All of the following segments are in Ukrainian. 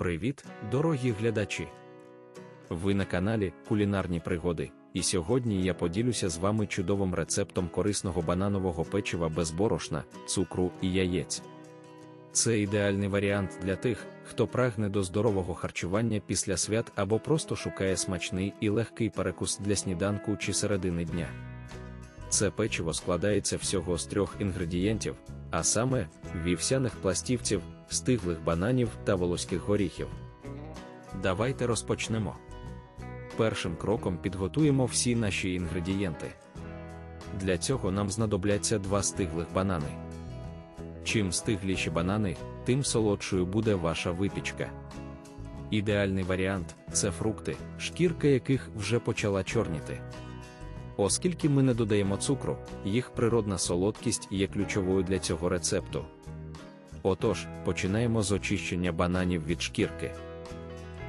Привіт, дорогі глядачі! Ви на каналі Кулінарні пригоди, і сьогодні я поділюся з вами чудовим рецептом корисного бананового печива без борошна, цукру і яєць. Це ідеальний варіант для тих, хто прагне до здорового харчування після свят або просто шукає смачний і легкий перекус для сніданку чи середини дня. Це печиво складається всього з трьох інгредієнтів, а саме вівсяних пластівців, стиглих бананів та волоських горіхів. Давайте розпочнемо. Першим кроком підготуємо всі наші інгредієнти. Для цього нам знадобляться два стиглих банани. Чим стигліші банани, тим солодшою буде ваша випічка. Ідеальний варіант це фрукти, шкірка яких вже почала чорніти. Оскільки ми не додаємо цукру, їх природна солодкість є ключовою для цього рецепту. Отож, починаємо з очищення бананів від шкірки.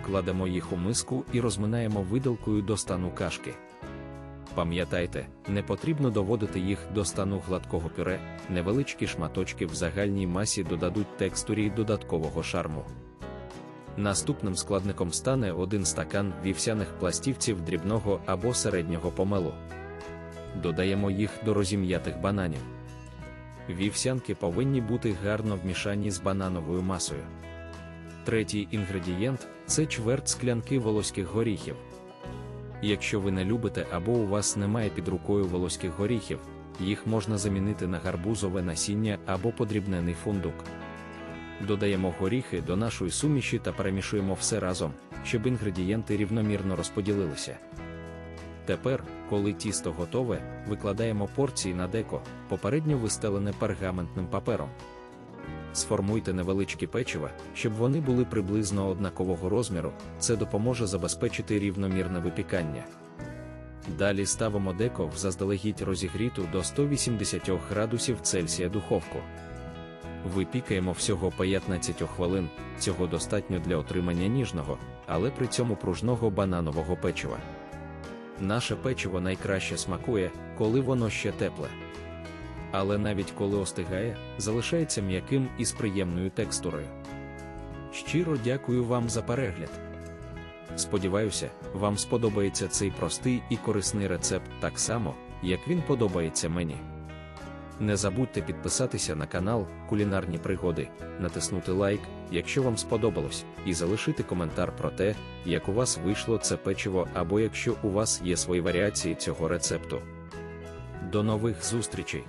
Кладемо їх у миску і розминаємо видалкою до стану кашки. Пам'ятайте, не потрібно доводити їх до стану гладкого пюре, невеличкі шматочки в загальній масі додадуть текстурі додаткового шарму. Наступним складником стане один стакан вівсяних пластівців дрібного або середнього помелу. Додаємо їх до розім'ятих бананів. Вівсянки повинні бути гарно вмішані з банановою масою. Третій інгредієнт це чверть склянки волоських горіхів. Якщо ви не любите або у вас немає під рукою волоських горіхів, їх можна замінити на гарбузове насіння або подрібнений фундук. Додаємо горіхи до нашої суміші та перемішуємо все разом, щоб інгредієнти рівномірно розподілилися. Тепер, коли тісто готове, викладаємо порції на деко, попередньо вистелене пергаментним папером. Сформуйте невеличкі печива, щоб вони були приблизно однакового розміру, це допоможе забезпечити рівномірне випікання. Далі ставимо деко в заздалегідь розігріту до 180 градусів Цельсія духовку. Випікаємо всього 15 хвилин, цього достатньо для отримання ніжного, але при цьому пружного бананового печива. Наше печиво найкраще смакує, коли воно ще тепле. Але навіть коли остигає, залишається м'яким і з приємною текстурою. Щиро дякую вам за перегляд. Сподіваюся, вам сподобається цей простий і корисний рецепт так само, як він подобається мені. Не забудьте підписатися на канал Кулінарні пригоди, натиснути лайк, якщо вам сподобалось, і залишити коментар про те, як у вас вийшло це печиво або якщо у вас є свої варіації цього рецепту. До нових зустрічей!